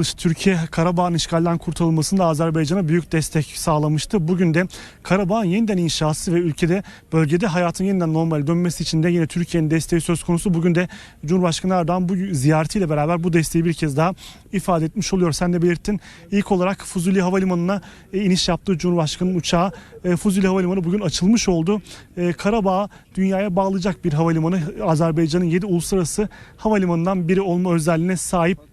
Türkiye Karabağ'ın işgalden kurtulmasında Azerbaycan'a büyük destek sağlamıştı. Bugün de Karabağ'ın yeniden inşası ve ülkede bölgede hayatın yeniden normal dönmesi için de yine Türkiye'nin desteği söz konusu. Bugün de Cumhurbaşkanı Erdoğan bu ziyaretiyle beraber bu desteği bir kez daha ifade etmiş oluyor. Sen de belirttin. İlk olarak Fuzuli Havalimanı'na e, iniş yaptığı Cumhurbaşkanı'nın uçağı e, Fuzuli Havalimanı bugün açılmış oldu. E, Karabağ dünyaya bağlayacak bir havalimanı. Azerbaycan'ın 7 uluslararası havalimanından biri olma özelliğine sahip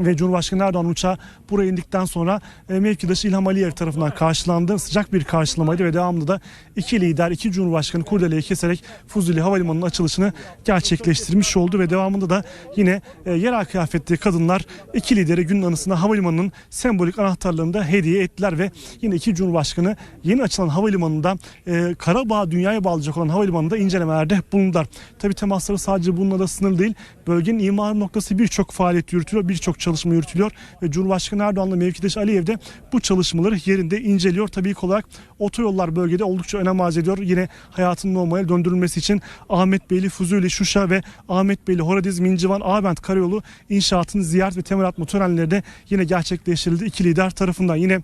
ve Cumhurbaşkanı Erdoğan uçağı buraya indikten sonra e, mevkidaşı İlham Aliyev tarafından karşılandı. Sıcak bir karşılamaydı ve devamlı da iki lider, iki Cumhurbaşkanı kurdeleyi keserek Fuzuli Havalimanı'nın açılışını gerçekleştirmiş oldu ve devamında da yine e, yerel kıyafetli kadınlar iki lideri günün anısına havalimanının sembolik anahtarlarını da hediye ettiler ve yine iki Cumhurbaşkanı yeni açılan havalimanında e, Karabağ dünyaya bağlayacak olan havalimanında incelemelerde bulundular. Tabi temasları sadece bununla da sınırlı değil. Bölgenin imar noktası birçok faaliyet yürütülüyor, birçok çalışma yürütülüyor ve Cumhurbaşkanı Erdoğan'la mevkidaş Aliyev de bu çalışmaları yerinde inceliyor. Tabii ilk olarak otoyollar bölgede oldukça önem arz ediyor. Yine hayatın normale döndürülmesi için Ahmet Beyli, Fuzuli, Şuşa ve Ahmet Beyli, Horadiz, Mincivan, Abent Karayolu inşaatının ziyaret ve temel atma törenleri de yine gerçekleştirildi. İki lider tarafından yine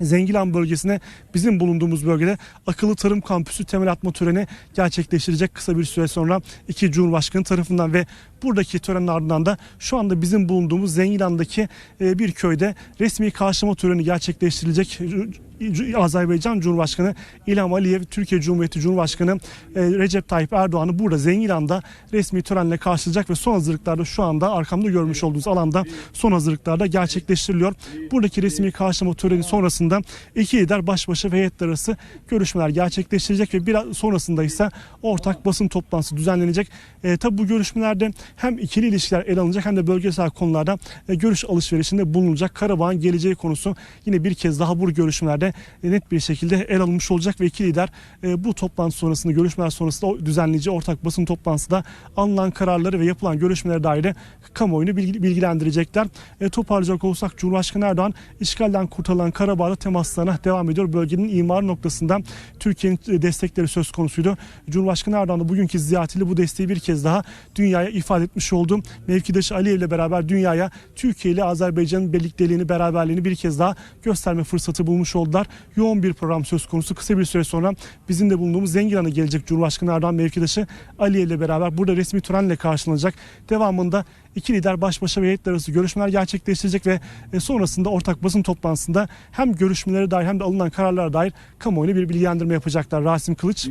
Zengilan bölgesine bizim bulunduğumuz bölgede akıllı tarım kampüsü temel atma töreni gerçekleştirecek kısa bir süre sonra iki Cumhurbaşkanı tarafından ve buradaki törenin ardından da şu anda bizim bulunduğumuz Zengilan'daki e, bir köyde resmi karşılama töreni gerçekleştirilecek. Azerbaycan Cumhurbaşkanı İlham Aliyev, Türkiye Cumhuriyeti Cumhurbaşkanı e, Recep Tayyip Erdoğan'ı burada Zengilan'da resmi törenle karşılayacak ve son hazırlıklarda şu anda arkamda görmüş olduğunuz alanda son hazırlıklarda gerçekleştiriliyor. Buradaki resmi karşılama töreni sonrasında iki lider baş başa ve heyetler arası görüşmeler gerçekleştirecek ve biraz sonrasında ise ortak basın toplantısı düzenlenecek. E, tabi bu görüşmelerde hem ikili ilişkiler ele alınacak hem de bölgesel konularda e, görüş alışverişinde bulunacak. Karabağ'ın geleceği konusu yine bir kez daha bu görüşmelerde net bir şekilde el alınmış olacak ve iki lider e, bu toplantı sonrasında görüşmeler sonrasında düzenleyici ortak basın toplantısında alınan kararları ve yapılan görüşmelere dair de kamuoyunu bilgilendirecekler. E, toparlayacak olursak Cumhurbaşkanı Erdoğan işgalden kurtarılan Karabağ'da temaslarına devam ediyor. Bölgenin imar noktasında Türkiye'nin destekleri söz konusuydu. Cumhurbaşkanı Erdoğan da bugünkü ziyaretiyle bu desteği bir kez daha dünyaya ifade etmiş oldu. Mevkidaşı Aliyev ile beraber dünyaya Türkiye ile Azerbaycan'ın birlikteliğini, beraberliğini bir kez daha gösterme fırsatı bulmuş oldular. Yoğun bir program söz konusu. Kısa bir süre sonra bizim de bulunduğumuz Zengilan'a gelecek Cumhurbaşkanı Erdoğan mevkidaşı Aliyev ile beraber burada resmi törenle karşılanacak. Devamında iki lider baş başa ve heyetler arası görüşmeler gerçekleştirecek ve e, sonrasında ortak basın toplantısında hem görüşmelere dair hem de alınan kararlara dair kamuoyuna bir bilgilendirme yapacaklar. Rasim Kılıç.